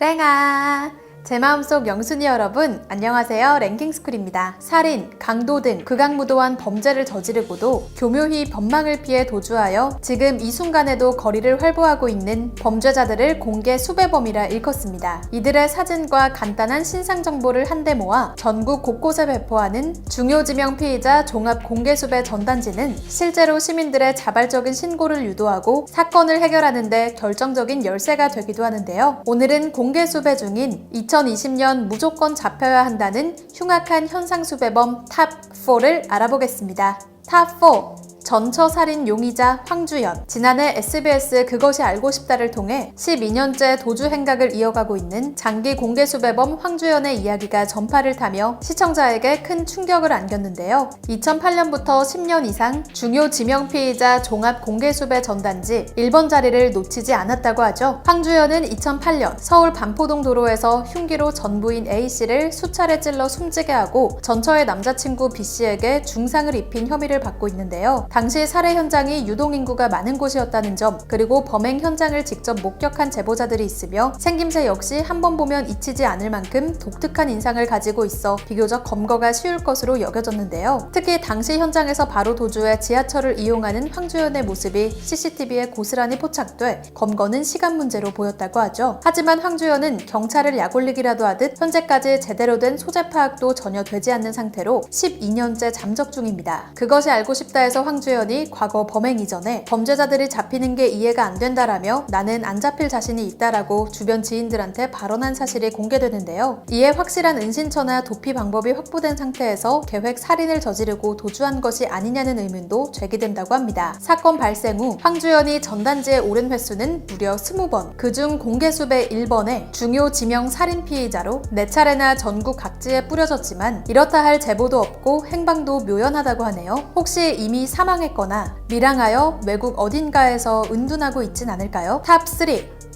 랭아! 제 마음속 영순이 여러분, 안녕하세요. 랭킹스쿨입니다. 살인, 강도 등 극악무도한 범죄를 저지르고도 교묘히 법망을 피해 도주하여 지금 이 순간에도 거리를 활보하고 있는 범죄자들을 공개 수배범이라 일컫습니다. 이들의 사진과 간단한 신상 정보를 한데 모아 전국 곳곳에 배포하는 중요 지명 피의자 종합 공개 수배 전단지는 실제로 시민들의 자발적인 신고를 유도하고 사건을 해결하는 데 결정적인 열쇠가 되기도 하는데요. 오늘은 공개 수배 중인 2020년 무조건 잡혀야 한다는 흉악한 현상 수배범 탑4를 알아보겠습니다. 탑4 전처 살인 용의자 황주연 지난해 SBS 그것이 알고 싶다를 통해 12년째 도주 행각을 이어가고 있는 장기 공개 수배범 황주연의 이야기가 전파를 타며 시청자에게 큰 충격을 안겼는데요. 2008년부터 10년 이상 중요 지명 피의자 종합 공개 수배 전단지 1번 자리를 놓치지 않았다고 하죠. 황주연은 2008년 서울 반포동 도로에서 흉기로 전부인 A씨를 수차례 찔러 숨지게 하고 전처의 남자친구 B씨에게 중상을 입힌 혐의를 받고 있는데요. 당시 살해 현장이 유동 인구가 많은 곳이었다는 점, 그리고 범행 현장을 직접 목격한 제보자들이 있으며 생김새 역시 한 번 보면 잊히지 않을 만큼 독특한 인상을 가지고 있어 비교적 검거가 쉬울 것으로 여겨졌는데요. 특히 당시 현장에서 바로 도주해 지하철을 이용하는 황주연의 모습이 CCTV에 고스란히 포착돼 검거는 시간 문제로 보였다고 하죠. 하지만 황주연은 경찰을 약올리기라도 하듯 현재까지 제대로 된 소재 파악도 전혀 되지 않는 상태로 12년째 잠적 중입니다. 그것이 알고 싶다 해서 황주연 이 과거 범행 이전에 범죄자들이 잡히는 게 이해가 안 된다라며 나는 안 잡힐 자신이 있다라고 주변 지인들한테 발언한 사실이 공개되는데요. 이에 확실한 은신처나 도피 방법이 확보된 상태에서 계획 살인을 저지르고 도주한 것이 아니냐는 의문도 제기된다고 합니다. 사건 발생 후 황주연이 전단지에 오른 횟수는 무려 20번, 그중 공개 수배 1번에 중요 지명 살인 피의자로 4차례나 전국 각지에 뿌려졌지만 이렇다 할 제보도 없고 행방도 묘연하다고 하네요. 혹시 이미 사망 했거나 밀항하여 외국 어딘가에서 은둔하고 있진 않을까요? 탑 3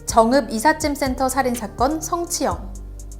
정읍 이삿짐 센터 살인 사건 성치영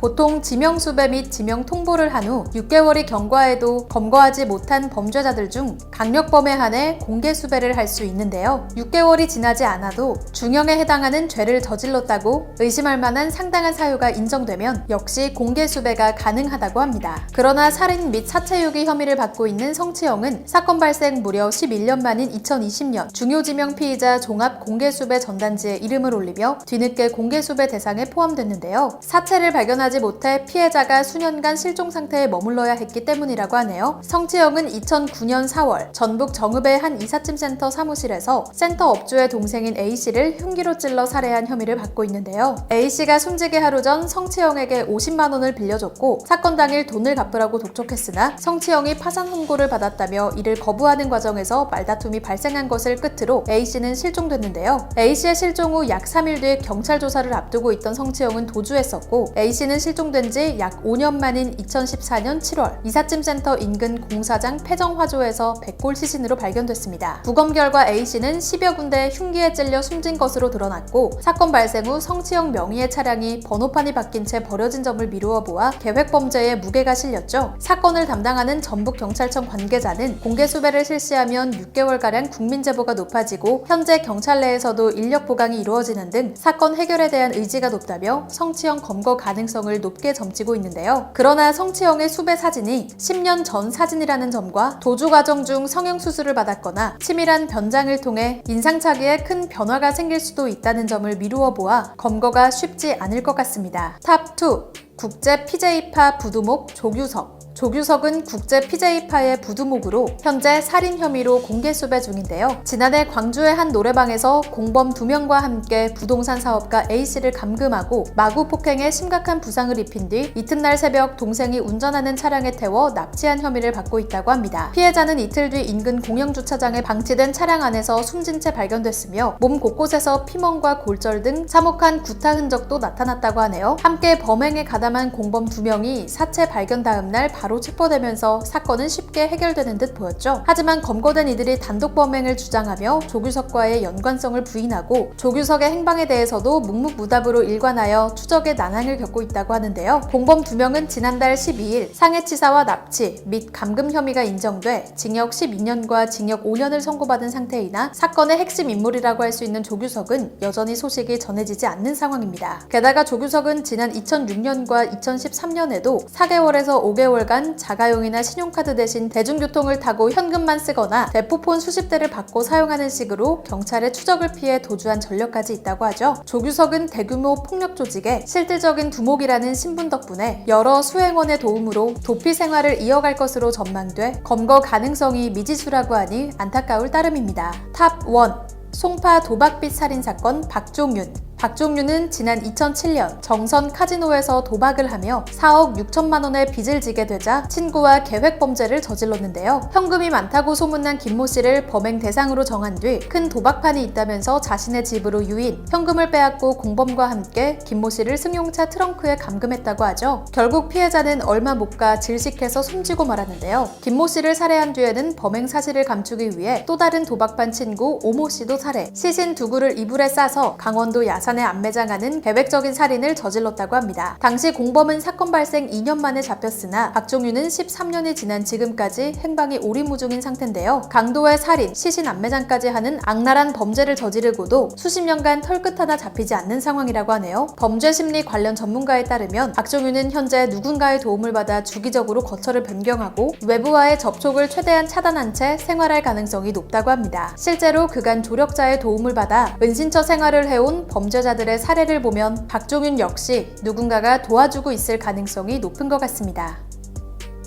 보통 지명 수배 및 지명 통보를 한 후 6개월이 경과해도 검거하지 못한 범죄자들 중 강력범에 한해 공개 수배를 할 수 있는데요. 6개월이 지나지 않아도 중형에 해당하는 죄를 저질렀다고 의심할 만한 상당한 사유가 인정되면 역시 공개 수배가 가능하다고 합니다. 그러나 살인 및 사체 유기 혐의를 받고 있는 성치영은 사건 발생 무려 11년 만인 2020년 중요 지명 피의자 종합 공개 수배 전단지에 이름을 올리며 뒤늦게 공개 수배 대상에 포함됐는데요. 사체를 발견하지 못해 피해자가 수년간 실종 상태에 머물러야 했기 때문이라고 하네요. 성치영은 2009년 4월 전북 정읍의 한 이삿짐 센터 사무실에서 센터 업주의 동생인 A씨를 흉기로 찔러 살해한 혐의를 받고 있는데요. A씨가 숨지기 하루 전 성치영에게 50만 원을 빌려줬고 사건 당일 돈을 갚으라고 독촉했으나 성치영이 파산 hon고를 받았다며 이를 거부하는 과정에서 말다툼이 발생한 것을 끝으로 A씨는 실종됐는데요. A씨의 실종 후 약 3일 뒤 경찰 조사를 앞두고 있던 성치영은 도주했었고 A씨는 실종된 지 약 5년 만인 2014년 7월 이삿짐 센터 인근 공사장 폐정화조에서 백골 시신으로 발견됐습니다. 부검 결과 A씨는 10여 군데 흉기에 찔려 숨진 것으로 드러났고 사건 발생 후 성치영 명의의 차량이 번호판이 바뀐 채 버려진 점을 미루어 보아 계획 범죄에 무게가 실렸죠. 사건을 담당하는 전북 경찰청 관계자는 공개 수배를 실시하면 6개월가량 국민 제보가 높아지고 현재 경찰 내에서도 인력 보강이 이루어지는 등 사건 해결에 대한 의지가 높다며 성치영 검거 가능성 을 높게 점치고 있는데요. 그러나 성치영의 수배 사진이 10년 전 사진이라는 점과 도주 과정 중 성형 수술을 받았거나 치밀한 변장을 통해 인상착의에 큰 변화가 생길 수도 있다는 점을 미루어 보아 검거가 쉽지 않을 것 같습니다. 탑2 국제 PJ파 부두목 조규석 조규석은 국제 PJ파의 부두목으로 현재 살인 혐의로 공개 수배 중인데요. 지난해 광주의 한 노래방에서 공범 2명과 함께 부동산 사업가 A씨를 감금하고 마구 폭행해 심각한 부상을 입힌 뒤 이튿날 새벽 동생이 운전하는 차량에 태워 납치한 혐의를 받고 있다고 합니다. 피해자는 이틀 뒤 인근 공영주차장에 방치된 차량 안에서 숨진 채 발견됐으며 몸 곳곳에서 피멍과 골절 등 참혹한 구타 흔적도 나타났다고 하네요. 함께 범행에 가담한 공범 2명이 사체 발견 다음 날 바로 체포되면서 사건은 쉽게 해결되는 듯 보였죠. 하지만 검거된 이들이 단독 범행을 주장하며 조규석과의 연관성을 부인하고 조규석의 행방에 대해서도 묵묵무답으로 일관하여 추적의 난항을 겪고 있다고 하는데요. 공범 두 명은 지난달 12일 상해치사와 납치 및 감금 혐의가 인정돼 징역 12년과 징역 5년을 선고받은 상태이나 사건의 핵심 인물이라고 할 수 있는 조규석은 여전히 소식이 전해지지 않는 상황입니다. 게다가 조규석은 지난 2006년과 2013년에도 4개월에서 5개월간 자가용이나 신용카드 대신 대중교통을 타고 현금만 쓰거나 대포폰 수십 대를 받고 사용하는 식으로 경찰의 추적을 피해 도주한 전력까지 있다고 하죠. 조규석은 대규모 폭력 조직의 실질적인 두목이라는 신분 덕분에 여러 수행원의 도움으로 도피 생활을 이어갈 것으로 전망돼 검거 가능성이 미지수라고 하니 안타까울 따름입니다. 탑 1. 송파 도박빚 살인 사건 박종윤 박종윤은 지난 2007년 정선 카지노에서 도박을 하며 4억 6천만 원의 빚을 지게 되자 친구와 계획 범죄를 저질렀는데요. 현금이 많다고 소문난 김모 씨를 범행 대상으로 정한 뒤 큰 도박판이 있다면서 자신의 집으로 유인, 현금을 빼앗고 공범과 함께 김모 씨를 승용차 트렁크에 감금했다고 하죠. 결국 피해자는 얼마 못 가 질식해서 숨지고 말았는데요. 김모 씨를 살해한 뒤에는 범행 사실을 감추기 위해 또 다른 도박판 친구 오모 씨도 살해, 시신 두 구를 이불에 싸서 강원도 야산 에 안매장하는 계획적인 살인을 저질렀다고 합니다. 당시 공범은 사건 발생 2년 만에 잡혔으나 박종윤은 13년이 지난 지금까지 행방이 오리무중인 상태인데요. 강도의 살인, 시신 안매장까지 하는 악랄한 범죄를 저지르고도 수십 년간 털끝 하나 잡히지 않는 상황이라고 하네요. 범죄 심리 관련 전문가에 따르면 박종윤은 현재 누군가의 도움을 받아 주기적으로 거처를 변경하고 외부와의 접촉을 최대한 차단한 채 생활할 가능성이 높다고 합니다. 실제로 그간 조력자의 도움을 받아 은신처 생활을 해온 범죄 자들의 사례를 보면 박종윤 역시 누군가가 도와주고 있을 가능성이 높은 것 같습니다.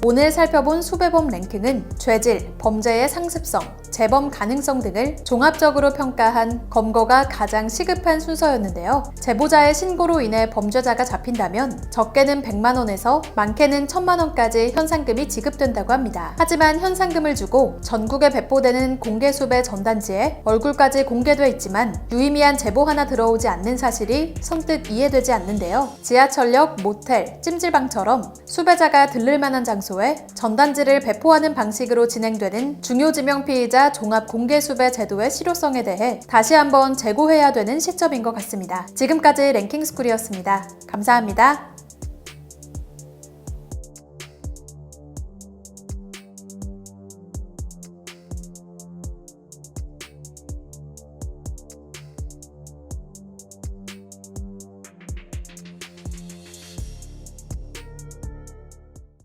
오늘 살펴본 수배범 랭킹은 죄질, 범죄의 상습성, 재범 가능성 등을 종합적으로 평가한 검거가 가장 시급한 순서였는데요. 제보자의 신고로 인해 범죄자가 잡힌다면 적게는 100만 원에서 많게는 1000만 원까지 현상금이 지급된다고 합니다. 하지만 현상금을 주고 전국에 배포되는 공개 수배 전단지에 얼굴까지 공개돼 있지만 유의미한 제보 하나 들어오지 않는 사실이 선뜻 이해되지 않는데요. 지하철역, 모텔, 찜질방처럼 수배자가 들를 만한 장소에 전단지를 배포하는 방식으로 진행되는 중요 지명 피의 자 종합 공개 수배 제도의 실효성에 대해 다시 한번 재고해야 되는 시점인 것 같습니다. 지금까지 랭킹 스쿨이었습니다. 감사합니다.